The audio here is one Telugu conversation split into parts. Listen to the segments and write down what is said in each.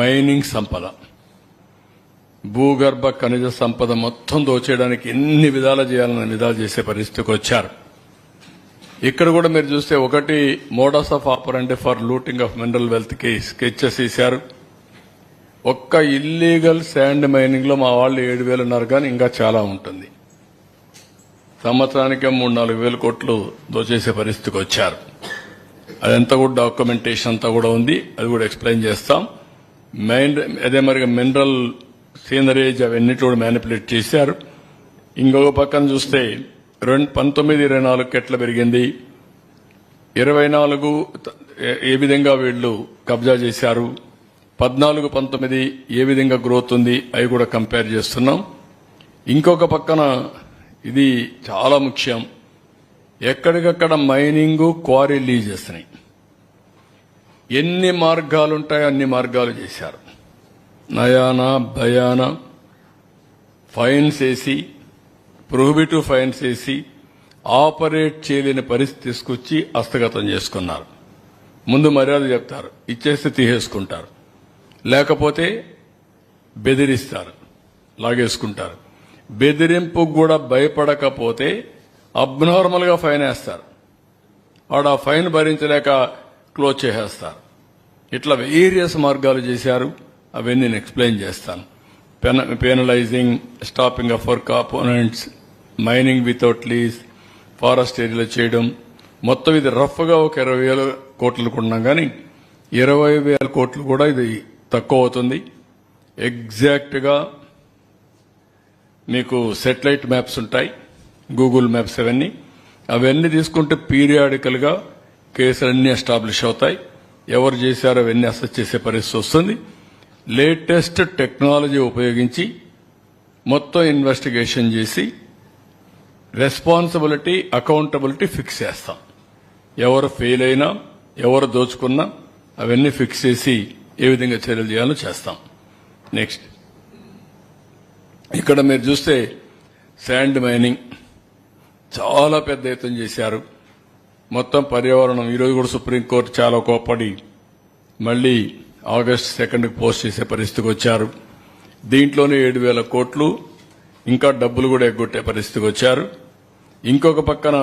మైనింగ్ సంపద. భూగర్భ ఖనిజ సంపద మొత్తం దోచేయడానికి ఎన్ని విధాలు చేయాలన్న విధాలు చేసే పరిస్థితికి వచ్చారు. ఇక్కడ కూడా మీరు చూస్తే ఒకటి modus of operandi for looting of mineral వెల్త్కి sketches వేశారు ఒక్క ఇల్లీగల్ శాండ్ మైనింగ్లో మా వాళ్ళు ఏడు వేలు ఉన్నారు కానీ ఇంకా చాలా ఉంటుంది. సంవత్సరానికి మూడు నాలుగు వేల కోట్లు దోచేసే పరిస్థితికి వచ్చారు. అదంతా కూడా డాక్యుమెంటేషన్ అంతా కూడా ఉంది. అది కూడా ఎక్స్ప్లెయిన్ చేస్తాం. మైన్ అదే మరి మినరల్ సీనరేజ్ అవన్నిటి కూడా మ్యానిపులేట్ చేశారు. ఇంకొక పక్కన చూస్తే రెండు పంతొమ్మిది ఇరవై నాలుగు ఎట్లా పెరిగింది? ఇరవై నాలుగు ఏ- ఏ విధంగా వీళ్ళు కబ్జా చేశారు? పద్నాలుగు పంతొమ్మిది ఏ విధంగా గ్రోత్ ఉంది? అవి కూడా కంపేర్ చేస్తున్నాం. ఇంకొక పక్కన ఇది చాలా ముఖ్యం. ఎక్కడికక్కడ మైనింగ్ క్వారీ లీజ్ చేస్తున్నాయి. ఎన్ని మార్గాలు ఉంటాయో అన్ని మార్గాలు చేశారు. నయానా భయాన ఫైన్స్ వేసి ప్రొహిబిటివ్ ఫైన్స్ వేసి ఆపరేట్ చేయలేని పరిస్థితి తీసుకొచ్చి హస్తగతం చేసుకున్నారు. ముందు మర్యాద చెప్తారు ఇచ్చేస్తే తీసేసుకుంటారు. లేకపోతే బెదిరిస్తారు లాగేసుకుంటారు. బెదిరింపు కూడా భయపడకపోతే అబ్నార్మల్గా ఫైన్ వేస్తారు. వాడు ఆ ఫైన్ భరించలేక క్లోజ్ చేసేస్తారు ఇట్లా వేరియస్ మార్గాలు చేశారు అవన్నీ నేను ఎక్స్ప్లెయిన్ చేస్తాను. పెన penalising stopping of work components mining without lease forest ఏరియాలో చేయడం. మొత్తం ఇది రఫ్గా ఒక ఇరవై వేల కోట్లు కొన్నాం కానీ ఇరవై వేల కోట్లు కూడా ఇది తక్కువ అవుతుంది. ఎగ్జాక్ట్గా మీకు సెటిలైట్ మ్యాప్స్ ఉంటాయి గూగుల్ మ్యాప్స్ అవన్నీ. అవన్నీ తీసుకుంటే పీరియాడికల్గా కేసులన్నీ ఎస్టాబ్లిష్ అవుతాయి. ఎవరు చేశారో అవన్నీ అసెస్ చేసే పరిస్థితి వస్తుంది. లేటెస్ట్ టెక్నాలజీ ఉపయోగించి మొత్తం ఇన్వెస్టిగేషన్ చేసి రెస్పాన్సిబిలిటీ అకౌంటబిలిటీ ఫిక్స్ చేస్తాం. ఎవరు ఫెయిల్ అయినా ఎవరు దోచుకున్నా అవన్నీ ఫిక్స్ చేసి ఏ విధంగా చర్యలు చేయాలో చేస్తాం. నెక్స్ట్. ఇక్కడ మీరు చూస్తే శాండ్ మైనింగ్ చాలా పెద్ద ఎత్తున చేశారు. మొత్తం పర్యావరణం. ఈరోజు కూడా సుప్రీంకోర్టు చాలా కోపడి మళ్ళీ ఆగస్ట్ సెకండ్కి పోస్ట్ చేసే పరిస్థితికి వచ్చారు. దీంట్లోనే ఏడు వేల కోట్లు ఇంకా డబ్బులు కూడా ఎగ్గొట్టే పరిస్థితికి వచ్చారు. ఇంకొక పక్కన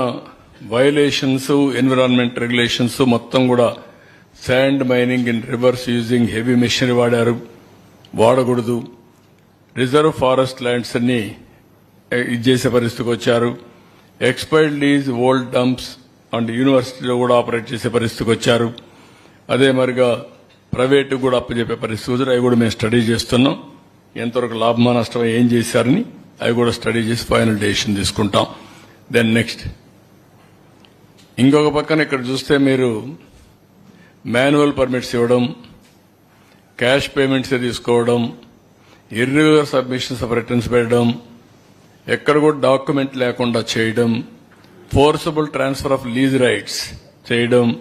వయలేషన్స్ ఎన్విరాన్మెంట్ రెగ్యులేషన్స్ మొత్తం కూడా sand mining in rivers using heavy machinery వాడారు. వాడకూడదు. రిజర్వ్ ఫారెస్ట్ ల్యాండ్స్ అన్ని ఇది చేసే పరిస్థితికి వచ్చారు. Expired lease old dumps and యూనివర్సిటీలో కూడా ఆపరేట్ చేసే పరిస్థితికి వచ్చారు. అదే మరిగా ప్రైవేట్ కూడా అప్పచెప్పే పరిస్థితి వచ్చారు అవి కూడా మేము స్టడీ చేస్తున్నాం. ఎంతవరకు లాభమా నష్టం ఏం చేశారని అవి కూడా స్టడీ చేసి ఫైనల్ డెసిషన్ తీసుకుంటాం. Then next. ఇంకొక పక్కన ఇక్కడ చూస్తే మీరు మాన్యువల్ పర్మిట్స్ ఇవ్వడం క్యాష్ పేమెంట్స్ తీసుకోవడం ఇర్రెగ్యులర్ సబ్మిషన్స్ ఆఫ్ రిటర్న్స్ పెట్టడం ఎక్కడ కూడా డాక్యుమెంట్ లేకుండా చేయడం forcible transfer of lease rights చేయడం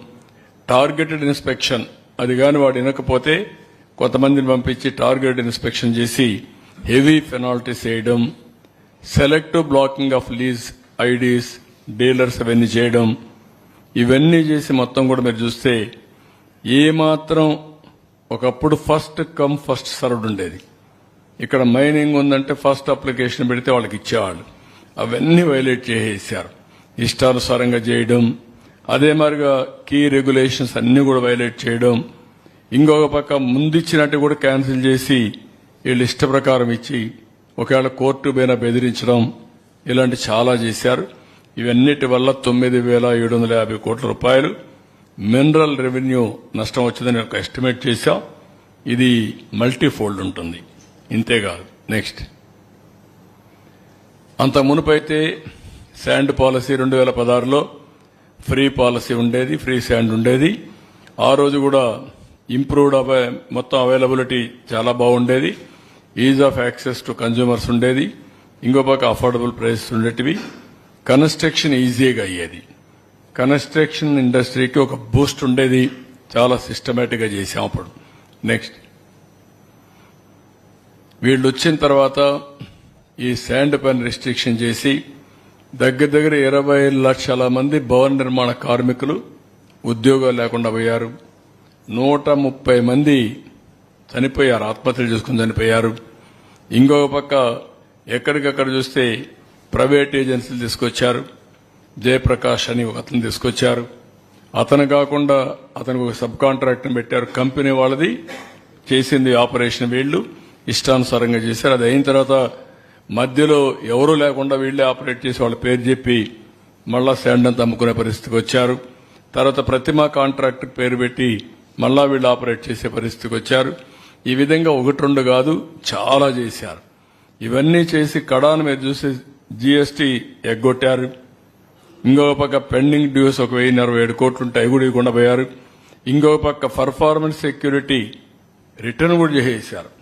టార్గెటెడ్ ఇన్స్పెక్షన్ అది కాని వాడు వినకపోతే కొంతమందిని పంపించి టార్గెటెడ్ ఇన్స్పెక్షన్ చేసి హెవీ పెనాల్టీస్ వేయడం selective blocking of lease IDs dealers అవన్నీ చేయడం ఇవన్నీ చేసి మొత్తం కూడా మీరు చూస్తే ఏమాత్రం ఒకప్పుడు ఫస్ట్ కమ్ ఫస్ట్ సర్వ్డ్ ఉండేది. ఇక్కడ మైనింగ్ ఉందంటే ఫస్ట్ అప్లికేషన్ పెడితే వాళ్ళకి ఇచ్చేవాళ్ళు. అవన్నీ వైలేట్ చేసేసారు. ఇష్టానుసారంగా చేయడం అదే మరిగా కీ రెగ్యులేషన్స్ అన్ని కూడా వైలేట్ చేయడం ఇంకొక పక్క ముందిచ్చినట్టు కూడా క్యాన్సిల్ చేసి వీళ్ళు ఇష్ట ప్రకారం ఇచ్చి ఒకవేళ కోర్టు పైన బెదిరించడం ఇలాంటి చాలా చేశారు. ఇవన్నిటి వల్ల తొమ్మిది వేల ఏడు వందల యాభై కోట్ల రూపాయలు మినరల్ రెవెన్యూ నష్టం వచ్చిందని ఒక ఎస్టిమేట్ చేశాం. ఇది మల్టీ ఫోల్డ్ ఉంటుంది ఇంతేకాదు నెక్స్ట్ అంత మునుపైతే శాండ్ పాలసీ రెండు వేల పదహారులో ఫ్రీ పాలసీ ఉండేది ఫ్రీ శాండ్ ఉండేది. ఆ రోజు కూడా ఇంప్రూవ్డ్ అవై- మొత్తం అవైలబిలిటీ చాలా బాగుండేది. Ease of access to consumers ఉండేది. ఇంకో పక్క అఫోర్డబుల్ ప్రైస్ ఉండేటివి. కన్స్ట్రక్షన్ ఈజీగా అయ్యేది. కన్స్ట్రక్షన్ ఇండస్ట్రీకి ఒక బూస్ట్ ఉండేది. చాలా సిస్టమేటిక్గా చేసాం అప్పుడు. నెక్స్ట్ వీళ్ళు వచ్చిన తర్వాత ఈ శాండ్ పైన రిస్ట్రిక్షన్ చేసి దగ్గర దగ్గర ఇరవై లక్షల మంది భవన నిర్మాణ కార్మికులు ఉద్యోగాలు లేకుండా పోయారు. నూట ముప్పై మంది చనిపోయారు ఆత్మహత్యలు చేసుకుని చనిపోయారు. ఇంకొక పక్క ఎక్కడికక్కడ చూస్తే ప్రైవేట్ ఏజెన్సీలు తీసుకొచ్చారు. జయప్రకాష్ అని ఒక అతను తీసుకొచ్చారు. అతను కాకుండా అతనికి ఒక సబ్ కాంట్రాక్ట్ని పెట్టారు. కంపెనీ వాళ్ళది చేసింది ఆపరేషన్ వీళ్ళు. ఇష్టానుసారంగా చేశారు. అది అయిన తర్వాత మధ్యలో ఎవరూ లేకుండా వీళ్ళే ఆపరేట్ చేసి వాళ్ళ పేరు చెప్పి మళ్ళా స్టాండ్ అంతా అమ్ముకునే పరిస్థితికి వచ్చారు. తర్వాత ప్రతిమా కాంట్రాక్ట్ పేరు పెట్టి మళ్ళా వీళ్ళు ఆపరేట్ చేసే పరిస్థితికి వచ్చారు. ఈ విధంగా ఒకటి రెండు కాదు చాలా చేశారు. ఇవన్నీ చేసి కడాను మీద చూసి జీఎస్టీ ఎగ్గొట్టారు. ఇంకొక పక్క పెండింగ్ డ్యూస్ ఒక వెయ్యి ఇరవై ఏడు కోట్లు అవి కూడా ఇవ్వకుండా పోయారు. ఇంకొక పక్క పర్ఫార్మెన్స్ సెక్యూరిటీ రిటర్న్ కూడా చేసేశారు.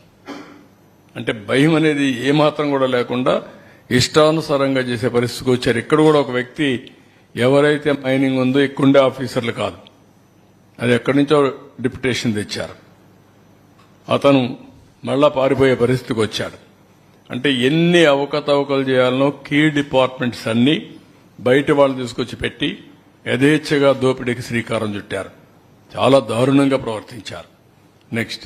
అంటే భయం అనేది ఏమాత్రం కూడా లేకుండా ఇష్టానుసారంగా చేసే పరిస్థితికి వచ్చారు. ఇక్కడ కూడా ఒక వ్యక్తి ఎవరైతే మైనింగ్ ఉందో ఇక్కడుండే ఆఫీసర్లు కాదు. అది ఎక్కడి నుంచో డిప్యుటేషన్ తెచ్చారు. అతను మళ్ళా పారిపోయే పరిస్థితికి వచ్చాడు. అంటే ఎన్ని అవకతవకలు చేయాలనో కీ డిపార్ట్మెంట్స్ అన్నీ బయట వాళ్ళు తీసుకొచ్చి పెట్టి యథేచ్ఛగా దోపిడీకి శ్రీకారం చుట్టారు. చాలా దారుణంగా ప్రవర్తించారు. నెక్స్ట్.